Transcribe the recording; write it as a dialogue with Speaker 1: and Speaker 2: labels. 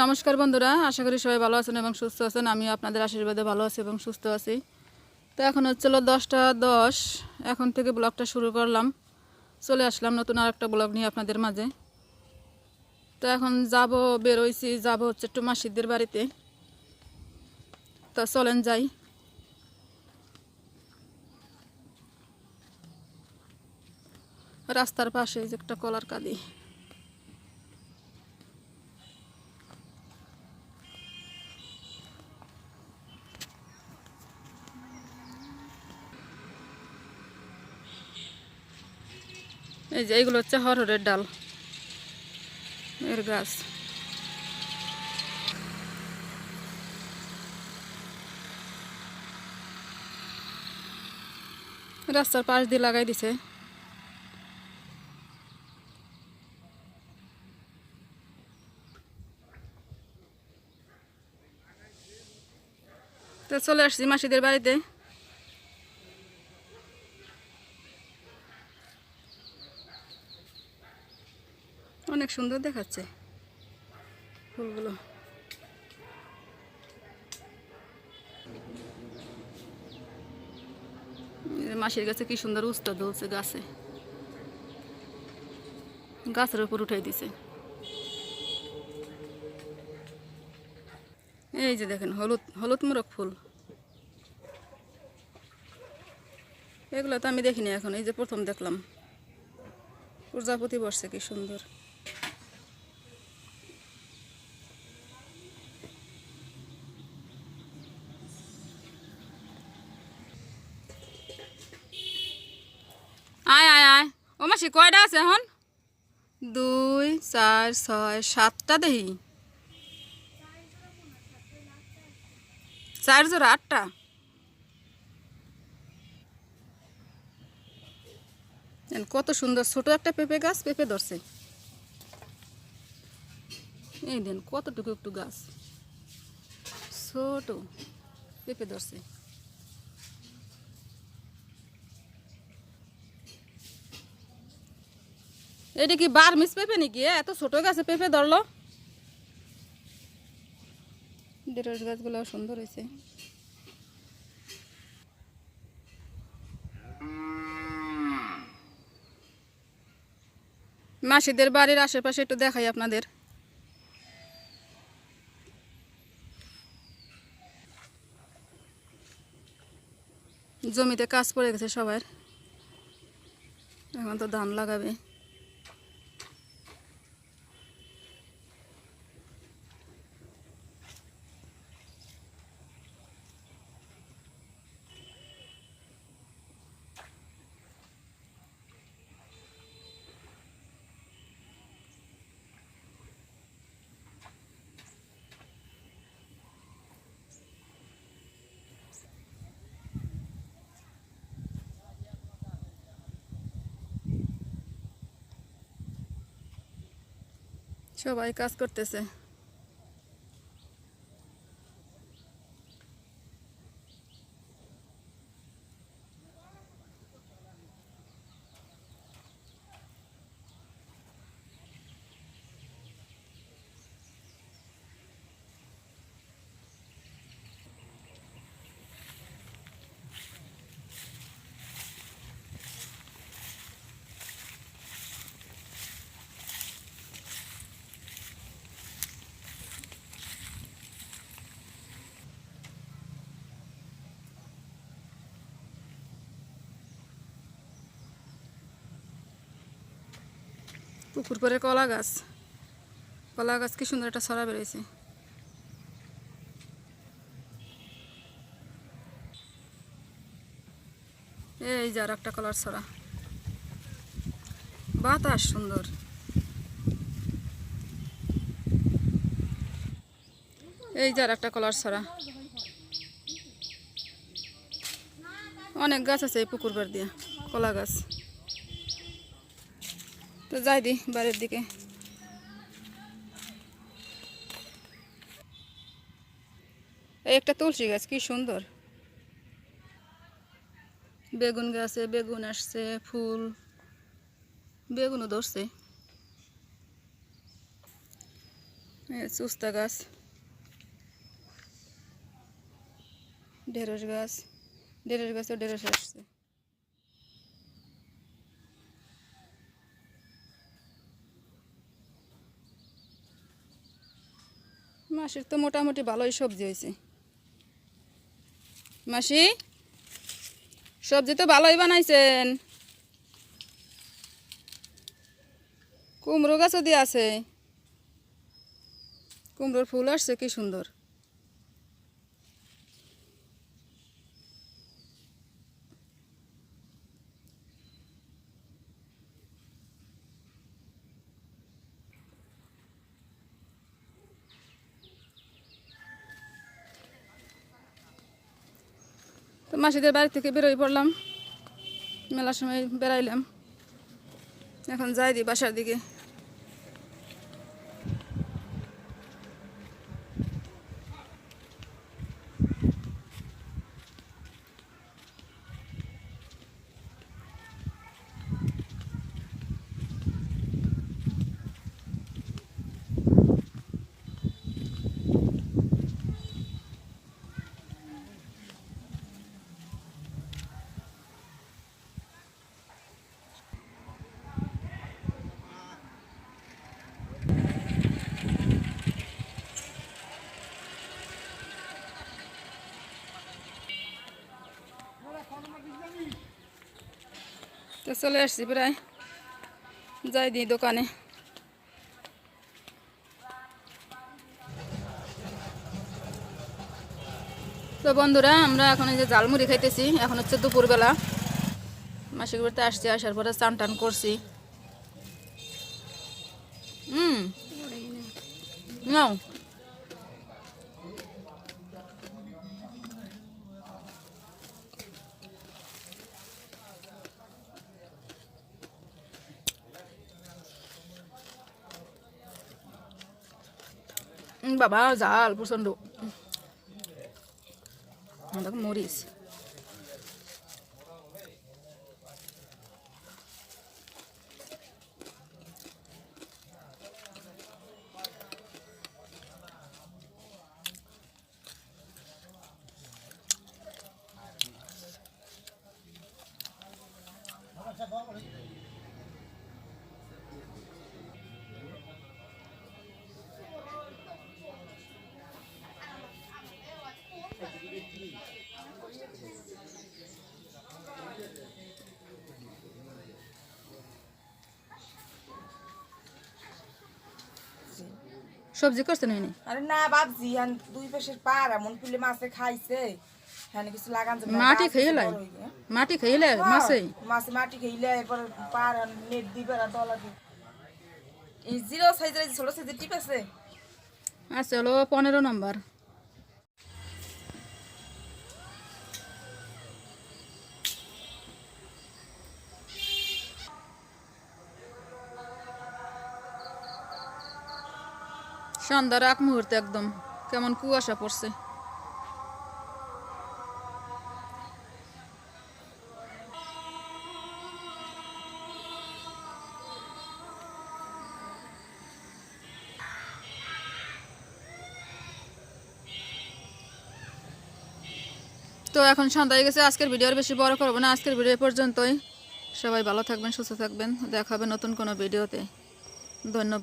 Speaker 1: নমস্কার বন্ধুরা, আশা করি সবাই ভালো আছেন এবং সুস্থ আছেন। আমিও আপনাদের আশীর্বাদে ভালো আছি এবং সুস্থ আছি। তো এখন হচ্ছিল দশটা দশ, এখন থেকে ব্লগটা শুরু করলাম। চলে আসলাম নতুন আর একটা ব্লগ নিয়ে আপনাদের মাঝে। তো এখন যাব, বেরোইছি, যাব হচ্ছে একটু মাসিদের বাড়িতে। তা চলেন যাই। রাস্তার পাশে যে একটা কলার কাঁদি এই যে, এইগুলো হচ্ছে হরহরের ডাল, এর গাছ। রাস্তার পাশ দিয়ে লাগাই দিছে। তো চলে আসছি মাসিদের বাড়িতে। অনেক সুন্দর দেখাচ্ছে ফুলগুলো। মাসির গাছে কি সুন্দর উস্তা ধরছে গাছে। গাছের উপর উঠাই দিছে। এই যে দেখেন, হলুদ হলুদ মোরগ ফুল। এগুলো তো আমি দেখিনি এখন, এই যে প্রথম দেখলাম। প্রজাপতি বসছে কি সুন্দর। মাসি কয়টা আছে এখন? দুই, চার, ছয়, সাতটা দেখি। চার জোড়া, আটটা? কত সুন্দর, ছোট একটা পেঁপে গাছ, পেঁপে ধরছে। এই দেন, কতটুকু একটু গাছ? ছোট, পেঁপে ধরছে। এটা কি বার মিস পেঁপে নাকি? এত ছোট গাছে পেঁপে ধরলো। গাছগুলো সুন্দর হয়েছে। মাসিদের বাড়ির আশেপাশে একটু দেখাই আপনাদের। জমিতে কাজ পড়ে গেছে সবার। এখন তো ধান লাগাবে। সবাই কাজ করতেছে। পুকুর পরে কলা গাছ। কলা গাছ কি সুন্দর একটা ছড়া বেরোয়েছে। এই যার একটা কলার ছড়া। বাতাস সুন্দর। এই যার একটা কলার ছড়া। অনেক গাছ আছে এই পুকুর পাড় দিয়ে, কলা গাছ। তো যাই দি, বাড়ির দিকে। এই একটা তুলসী গাছ, কি সুন্দর। বেগুন গাছে বেগুন আসছে, ফুল, বেগুনও ধরছে। চুস্তা গাছ। ঢেঁড়স গাছ, ঢেঁড়স গাছও ঢেঁড়স আসছে। মাসির তো মোটামুটি ভালোই সবজি হয়েছে। মাসি, সবজি তো ভালোই বানাইছেন। কুমড়ো গাছও দিয়ে আছে। কুমড়োর ফুল আসছে, কি সুন্দর। মাসিদের বাড়ি থেকে বেরোই পড়লাম। মেলার সময় বেড়াইলাম। এখন যাই দি বাসার দিকে। তো চলে আসছি প্রায়। যাই দিই দোকানে। তো বন্ধুরা, আমরা এখন এই যে জালমুড়ি খাইতেছি। এখন হচ্ছে দুপুরবেলা। মাসিক বাড়িতে আসছি, আসার পরে চান টান করছি। হুম নাও। বাবা জাল প্রচণ্ড দেখো মরিস সবজি করছে না এনে?
Speaker 2: আরে না বাপজি হ্যাঁ দুই পাশের পার এমন ফুলে মাছে খাইছে। হ্যাঁ কিছু লাগান
Speaker 1: মাটি খাইলে
Speaker 2: হয়ে।
Speaker 1: মাটি খাইলে লাই মাছে
Speaker 2: মাছে মাটি খাইলে এরপর পার নেট দিবে না দলা এই জিরো সাইজের ছোট সাইজের টিপ আছে?
Speaker 1: আছে হলো পনেরো নম্বর। সন্ধ্যার এক মুহূর্তে একদম কেমন কুয়াশা পড়ছে। তো এখন সন্ধ্যা হয়ে গেছে, আজকের ভিডিও আর বেশি বড় করব না। আজকের ভিডিও পর্যন্তই। সবাই ভালো থাকবেন, সুস্থ থাকবেন। দেখা হবে নতুন কোনো ভিডিওতে ধন্যবাদ।